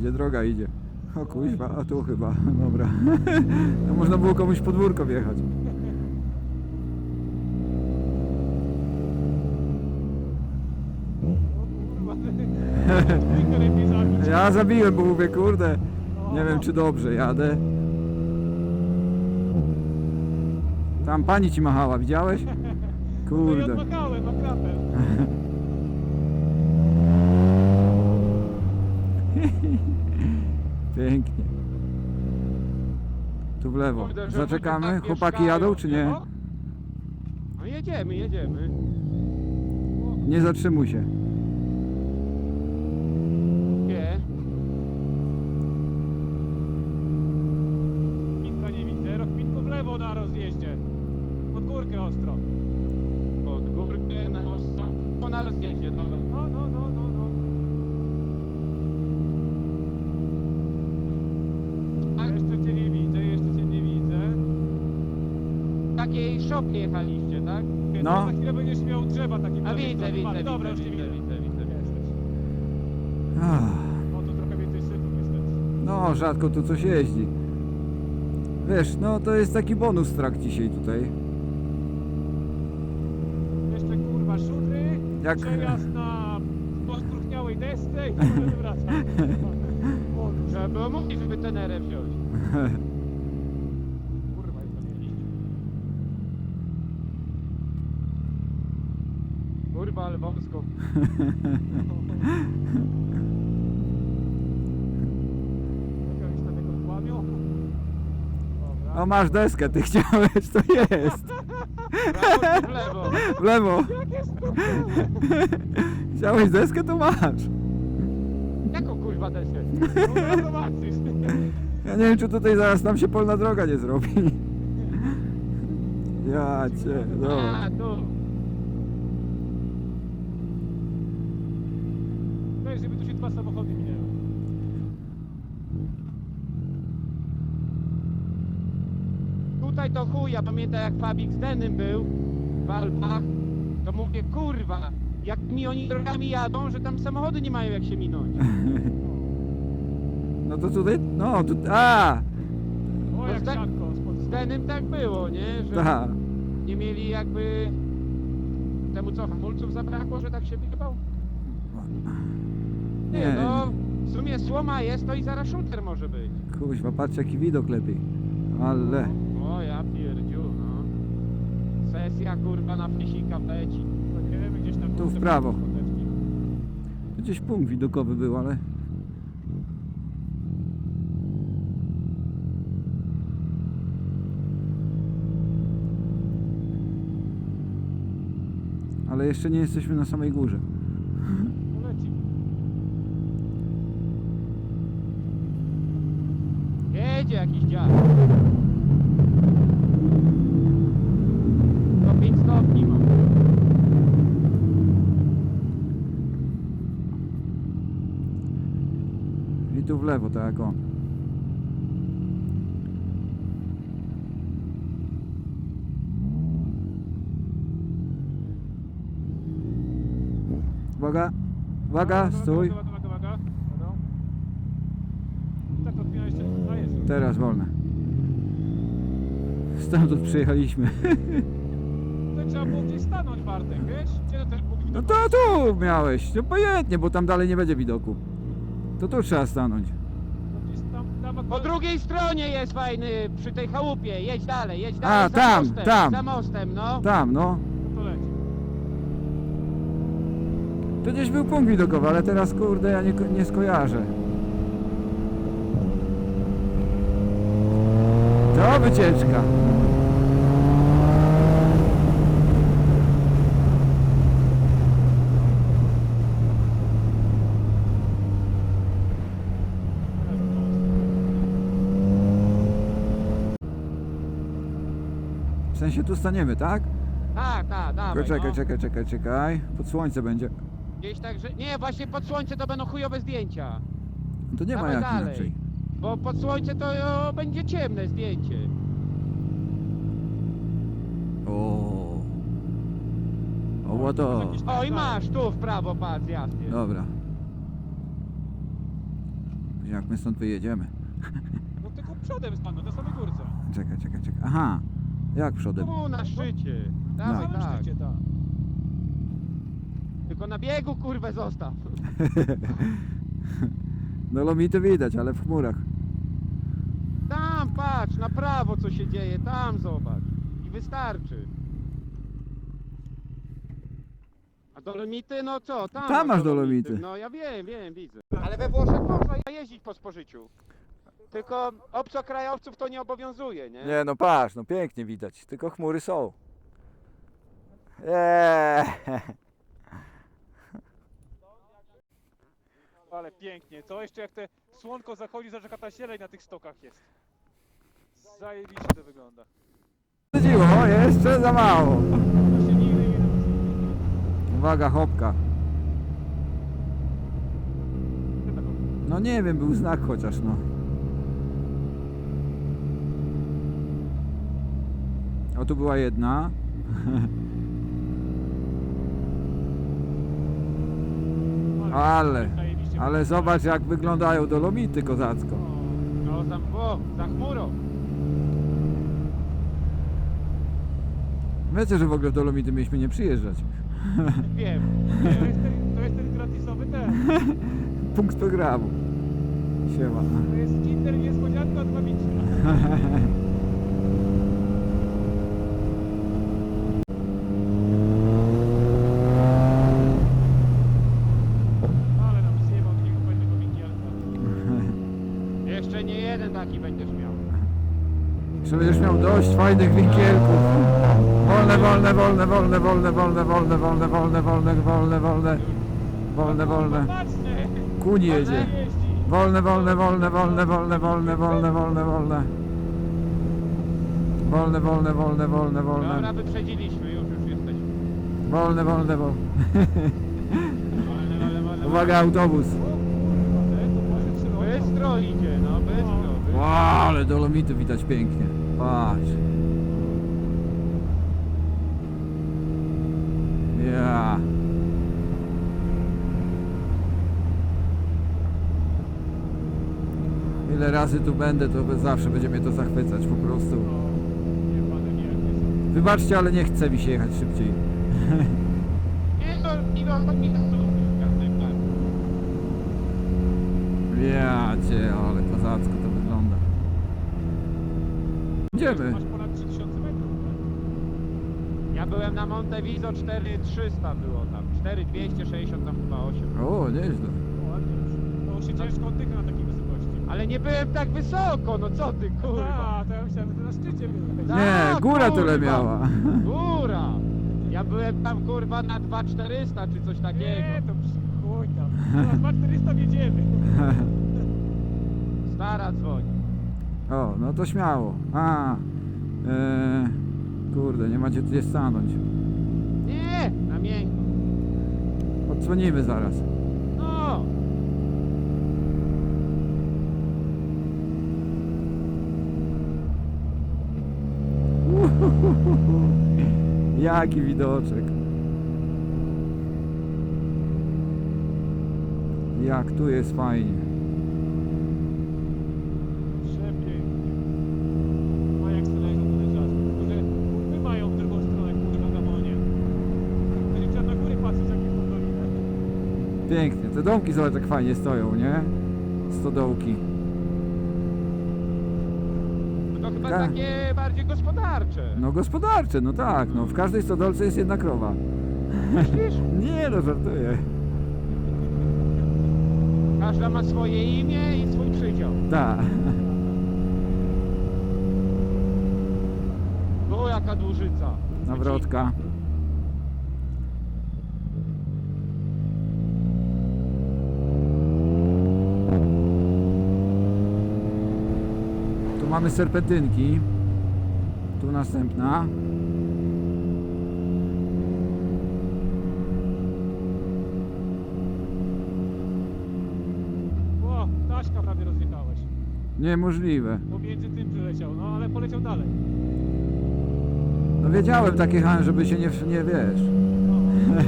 gdzie droga idzie? O kuźwa, a tu chyba, dobra. No można było komuś podwórko wjechać. Ja zabiłem, bo mówię, kurde, nie wiem czy dobrze jadę. Tam pani ci machała, widziałeś? No i Kurde. odmachałem na Pięknie. Tu w lewo. Kurde, że Zaczekamy? tak Chłopaki mieszkają, jadą czy nie? No jedziemy, jedziemy. Nie zatrzymuj się. Nie. Pinka nie widzę. Pinku w lewo na rozjeździe. Pod górkę ostro. Pod górkę na ostro. To na rozjeździe, dobra. No, no, no, no, no. Jeszcze cię nie widzę, jeszcze cię nie widzę. Takiej szopie jechaliście, tak? No. Za chwilę będziesz miał drzewa takie A prawie widzę, stąd widzę, wpadły. widzę, Dobra, już cię widzę, widzę. widzę, widzę, widzę. Ach, No to trochę więcej sypu niestety. No, rzadko tu coś jeździ. Wiesz, no to jest taki bonus trak dzisiaj tutaj. Jeszcze kurwa szutry, Jak- przejazd na postruchniałej desce i potem wracam. Trzeba było mówić, żeby tenerę wziąć. Kurwa, jak to mieli. Kurwa, ale wąsko. Jakiegoś tam. Dobra. O, masz deskę, ty chciałeś, to jest. Prawo czy w lewo. W lewo. Chciałeś deskę, to masz. Jaką kurwa deskę? Zobaczysz. Ja nie wiem, czy tutaj zaraz nam się polna droga nie zrobi. Ja cię, dobra. A, tu. Weź, żeby tu się dwa samochody minęły. Tutaj to chuj, ja pamiętam jak Fabik z Denym był w Alpach, to mówię, kurwa, jak mi oni drogami jadą, że tam samochody nie mają jak się minąć. No to tutaj, no, tu, a, O, No jak tak- siatko spod Z Denym tak było, nie? Że ta. nie mieli jakby... Temu co, hamulców zabrakło, że tak się wyjebał? Nie, Nie, no, w sumie słoma jest, to i zaraz shooter może być. kuźwa, patrz jaki widok lepiej. Ale, O, ja pierdziu, no. Sesja, kurwa, na flesika leci. To nie wiemy, gdzieś tam... Tu w prawo. gdzieś punkt widokowy był, ale... Ale jeszcze nie jesteśmy na samej górze. No leci. Jedzie jakiś dziad. Do 5 stopni mam. I tu w lewo, tak jak on. Uwaga, Uwaga, stój. Uwaga, uwaga, uwaga. uwaga. Tak, to odpina jeszcze. A jest. Teraz wolne. Stamtąd przyjechaliśmy. To trzeba było gdzieś stanąć, Bartek, wiesz? Gdzie to ten punkt No widokowy? to tu miałeś, no pojętnie, bo tam dalej nie będzie widoku. To tu trzeba stanąć. Gdzieś tam, tam Po akurat- drugiej stronie jest fajny, przy tej chałupie. Jedź dalej, jedź dalej. A, za tam, mostem, tam. Za mostem, no. Tam, no. No to leci. To gdzieś był punkt widokowy, ale teraz kurde ja nie, ko- nie skojarzę. To wycieczka. W sensie tu staniemy, tak? Tak, tak, dawaj. Czekaj, no. czekaj, czekaj, czekaj. Pod słońce będzie. Gdzieś tak, że... Nie, właśnie pod słońce to będą chujowe zdjęcia. No to nie ma Dawaj jak dalej. inaczej. Bo pod słońce to o, będzie ciemne zdjęcie. O. O, to. Jakiś O, i masz, tu w prawo, patrz, jasnie. Dobra. jak my stąd wyjedziemy. No tylko przodem stanu, na samej górce. Czekaj, czekaj, czekaj. Aha, jak przodem? Tu na szczycie. Na Dawaj, samym tak. szczycie, tak. Tylko na biegu kurwę zostaw. Dolomity widać, ale w chmurach. Tam patrz, na prawo co się dzieje, tam zobacz. I wystarczy. A Dolomity, no co? Tam, Tam masz Dolomity. No ja wiem, wiem, widzę. Ale we Włoszech można jeździć po spożyciu. Tylko obcokrajowców to nie obowiązuje, nie? Nie no patrz, no pięknie widać, tylko chmury są. Eee. Ale pięknie. To jeszcze jak te słonko zachodzi, zobacz jaka ta zieleń na tych stokach jest. Zajebiście to wygląda. Chodziło, jeszcze za mało. To się nigdy nie da. Uwaga, hopka. No nie wiem, był znak chociaż no. O tu była jedna. Ale, ale zobacz jak wyglądają dolomity kozacko. No tam, o, za chmurą. Wiecie, że w ogóle w dolomity mieliśmy nie przyjeżdżać. Wiem. To jest ten, to jest ten gratisowy ten. Punkt programu. Siema. To jest Kinder niespodzianka od Babiczy. Ale nam zjebał takiego fajnego winkielka. Jeszcze nie jeden taki będziesz miał. Że będziesz miał dość fajnych winkielków. Wolne, wolne, wolne, wolne, wolne, wolne, wolne, wolne, wolne, wolne, wolne, wolne. Wolne, wolne. Kuń jedzie. jeździ. Wolne, wolne, wolne, wolne, wolne, wolne, wolne, wolne, wolne. Wolne, wolne, wolne, wolne, Dobra, wolne. wyprzedziliśmy, już, już jesteśmy. Wolne, wolne, wolne. Wolne, wolne, wolne, Uwaga, autobus. Bystro idzie, no bystro. Wow, ale dolomity widać pięknie. Patrz. Ja. Ile razy tu będę, to zawsze będzie mnie to zachwycać po prostu. O, jebane wielkie są. Wybaczcie, ale nie chce mi się jechać szybciej. Ja cię, ale kozacko to. Idziemy. Masz ponad 3000 metrów. tak? Ja byłem na Monteviso 4300 było tam. 4260 tam chyba 8. O, nieźle. O, ładnie już. To już się ciężko oddycha na takiej wysokości. Ale nie byłem tak wysoko, no co ty kurwa. A, to ja myślałem, że ty na szczycie byłeś. Tak. Nie, góra tyle miała. Góra! Ja byłem tam kurwa na 2400 czy coś takiego. Nie, to przy- chuj tam. Teraz 2400 jedziemy. Stara dzwoni. O, no to śmiało. A, e, kurde, nie macie gdzie stanąć. Nie, na miękko. Odzwonimy zaraz. No, Jaki widoczek. Jak tu jest fajnie. Przepięknie. A jak sobie leżą te czas. Tylko, że wy mają w drugą stronę, kurwa, gamonie. Będzie trzeba na góry patrzeć, jakie są doliny. Pięknie. Te domki zobacz jak fajnie stoją, nie? Stodołki. to chyba Tak. takie bardziej gospodarcze. No gospodarcze, no tak, no w każdej stodolce jest jedna krowa. Myślisz? Nie no, żartuję. Każda ma swoje imię i swój przydział. Tak. No jaka dłużyca. Nawrotka. Tu mamy serpentynki. Tu następna. O, Taśka prawie rozjechałeś. Niemożliwe. Pomiędzy tym przeleciał, no ale poleciał dalej. No wiedziałem takie Han, żeby się nie, nie wiesz. No.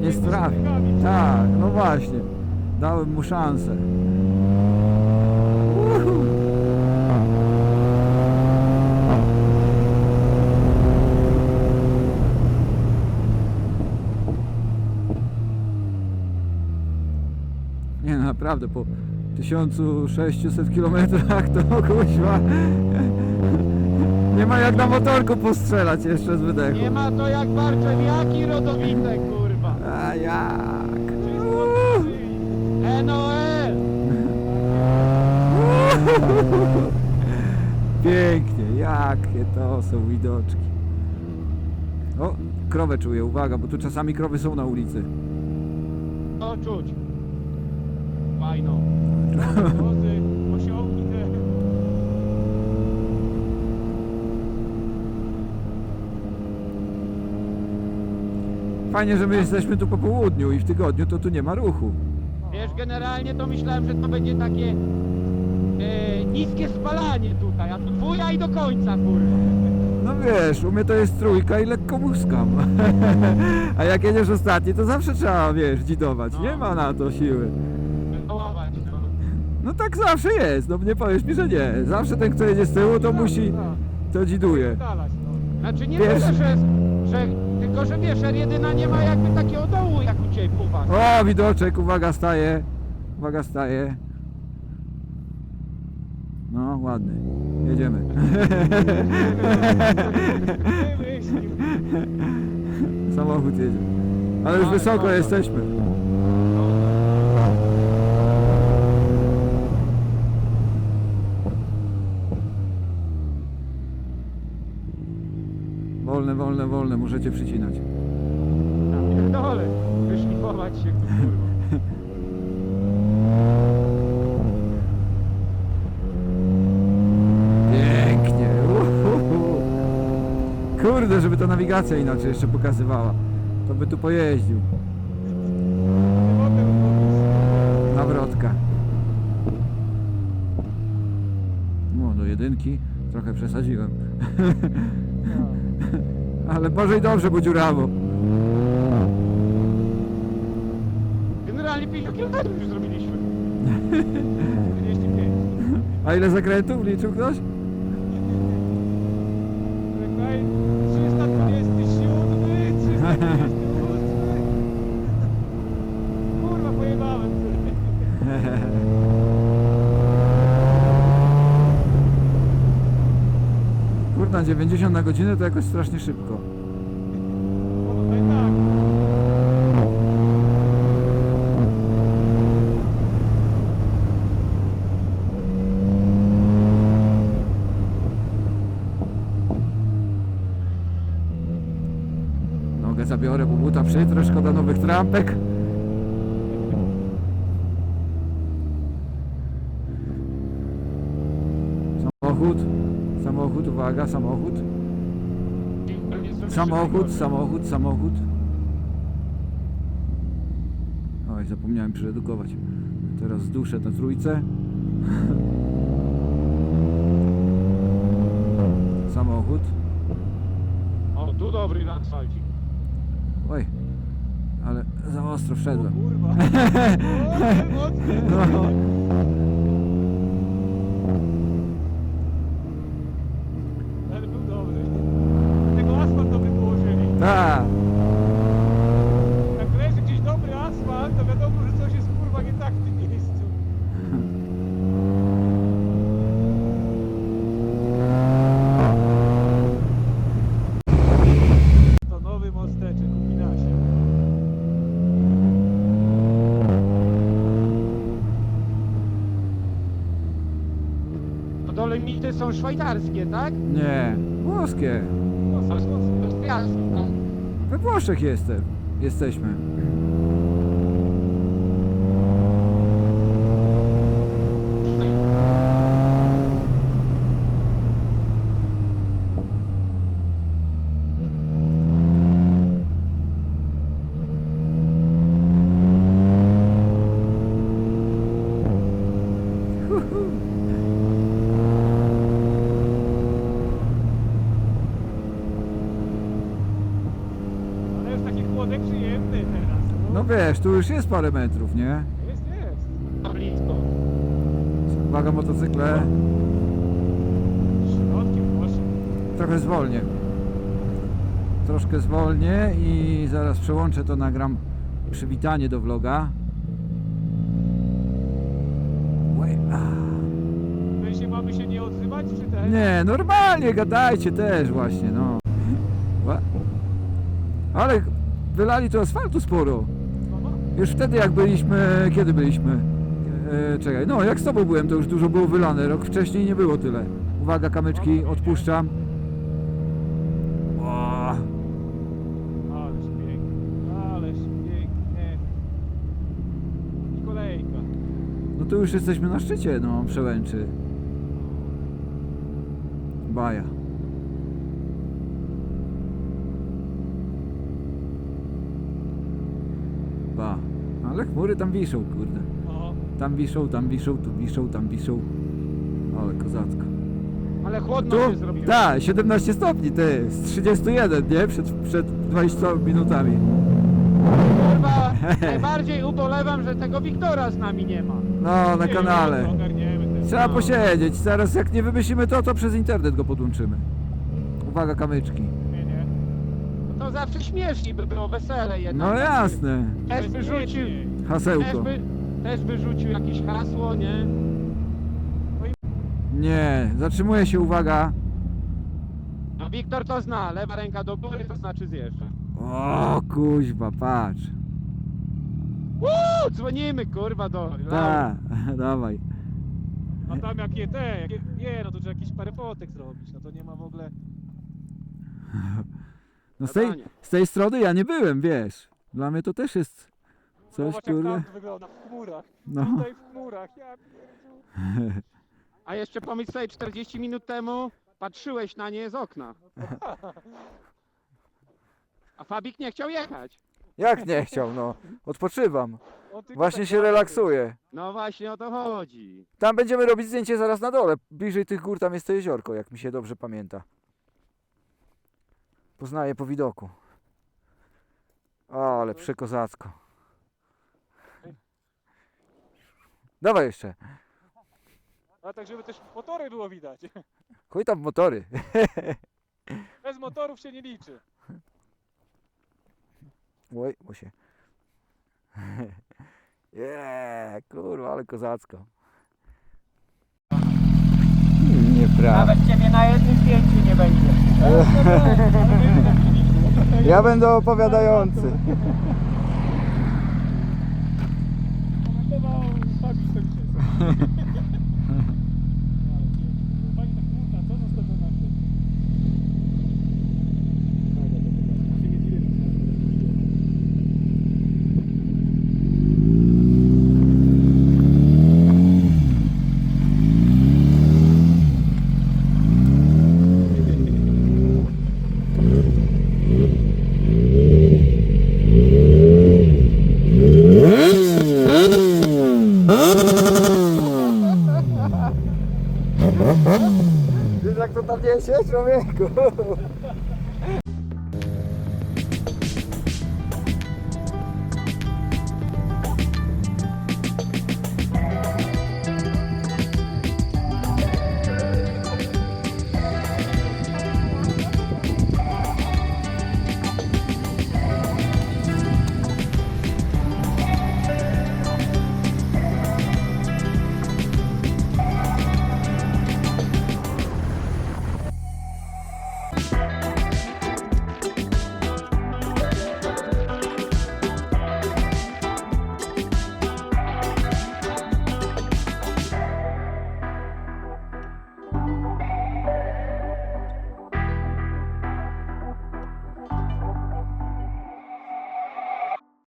Nie strafił. Tak, no właśnie. Dałem mu szansę. Uhu. Nie no, naprawdę, po 1600 kilometrach to kuźwa nie ma jak na motorku postrzelać jeszcze z wydechu. Nie ma to jak Barczewiaki rodowite, kurwa. A jak? NOL! Pięknie, jakie to są widoczki. O, krowę czuję, uwaga, bo tu czasami krowy są na ulicy. To czuć. Fajno. Wozy, osiołki te. Fajnie, że my jesteśmy tu po południu i w tygodniu to tu nie ma ruchu. Wiesz, generalnie to myślałem, że to będzie takie e, niskie spalanie tutaj, a tu dwuja i do końca, kurwa. No wiesz, u mnie to jest trójka i lekko muskam. A jak jedziesz ostatni, to zawsze trzeba, wiesz, dzidować. Nie ma na to siły. No. No tak zawsze jest, no nie powiesz mi, że nie. Zawsze ten, kto jedzie z tyłu, to musi, to dziduje. Dalać, no. Znaczy nie Wiesz- tyle, że, że... Tylko, że wiesz, R1 nie ma jakby takiego dołu jak u Ciebie, u was. O, widoczek, uwaga, staje. Uwaga, staje. No, ładny. Jedziemy. Wymyślił. Samochód jedzie. Ale już Ale wysoko dobra. jesteśmy. Wolne, wolne, wolne, możecie przycinać. Ja pierdolę, wyszlifować się, kurwa. Pięknie. Uhuhu. Kurde, żeby ta nawigacja inaczej jeszcze pokazywała. To by tu pojeździł. Nawrotka. No, do jedynki trochę przesadziłem. Może i dobrze, bo dziurawo. Generalnie 50 km już zrobiliśmy. 45. A ile zakrętów liczył ktoś? Czekaj, 327, 328. Kurwa, pojebałem. Kurna, 90 na godzinę to jakoś strasznie szybko. No tutaj tak. Nogę zabiorę, bo buta przytrę, trampek. Samochód, samochód, uwaga, samochód. Samochód, samochód, samochód. Oj, zapomniałem przeredukować. Teraz zduszę na trójce. Samochód. O, tu dobry na asfalcie. Oj, za ostro wszedłem. kurwa. O. No. Ale był dobry. Tego asfalt dobry położyli. Tak. Jak leży gdzieś dobry asfalt, to wiadomo, że coś jest kurwa nie tak w tym miejscu. To nowy mosteczek u Minasie. No dole mity są szwajcarskie, tak? Nie, włoskie. Mocno. Austriackie, no. We Włoszech jestem. Jesteśmy. Ale jest taki chłodek przyjemny teraz. No wiesz, tu już jest parę metrów, nie? Jest, jest. Na blisko. Uwaga motocykle. Środkiem poszedł. Trochę zwolnię. Troszkę zwolnię i zaraz przełączę to, nagram przywitanie do vloga. Łe- a. Mamy się nie odzywać, czy też? Nie, normalnie gadajcie też właśnie, no. Ła- Ale wylali tu asfaltu sporo. Już wtedy jak byliśmy, kiedy byliśmy? E, czekaj, no jak z tobą byłem, to już dużo było wylane. Rok wcześniej nie było tyle. Uwaga, kamyczki, odpuszczam. O, Ależ pięknie, ależ pięknie. I kolejka. no to już jesteśmy na szczycie, no, przełęczy. Baja. Ale chmury tam wiszą, kurde. No, Tam wiszą, tam wiszą, tu wiszą, tam wiszą. Ale kozacko. Ale chłodno Tu? się zrobiło. Tak, 17 stopni ty, z 31, nie? Przed, przed 20 minutami. Kurwa, najbardziej ubolewam, że tego Wiktora z nami nie ma. No, na kanale. Trzeba No. posiedzieć, zaraz jak nie wymyślimy to, to przez internet go podłączymy. Uwaga, kamyczki. No to zawsze śmieszniej by było wesele jednak. No jasne, Też by rzucił, też hasełko. by, też by rzucił jakieś hasło, nie? Nie, zatrzymuje się, uwaga. No Wiktor to zna, lewa ręka do góry to znaczy zjeżdża. O, kuźwa, patrz. Uuu, dzwonimy kurwa do. Ta, dawaj. A tam jakie te, jakie, nie, no to trzeba jakieś parę fotek zrobić, no to nie ma w ogóle... No z tej, Zadanie. z tej strony ja nie byłem, wiesz. Dla mnie to też jest coś, Zobacz jak kurde. tam wygląda, w chmurach. No. Tutaj w chmurach, ja pierdziu. A jeszcze pomyśl sobie 40 minut temu patrzyłeś na nie z okna. A Fabik nie chciał jechać. Jak nie chciał, no. Odpoczywam. Tylko Właśnie tak się gada, relaksuję. No właśnie o to chodzi. Tam będziemy robić zdjęcie zaraz na dole. Bliżej tych gór tam jest to jeziorko, jak mi się dobrze pamięta. Poznaję po widoku. O, ale przekozacko. Dawaj jeszcze. A tak żeby też motory było widać. Chuj tam motory. Bez motorów się nie liczy. Oj, bo się. Jeee, kurwa, ale kozacko. Nieprawda. ciebie na jednym zdjęciu nie będzie. Ja będę opowiadający. Komentował Fabi to dzisiaj. Pani tak kurta, co następne nasze? Wiesz jak to tam niesie, człowieku?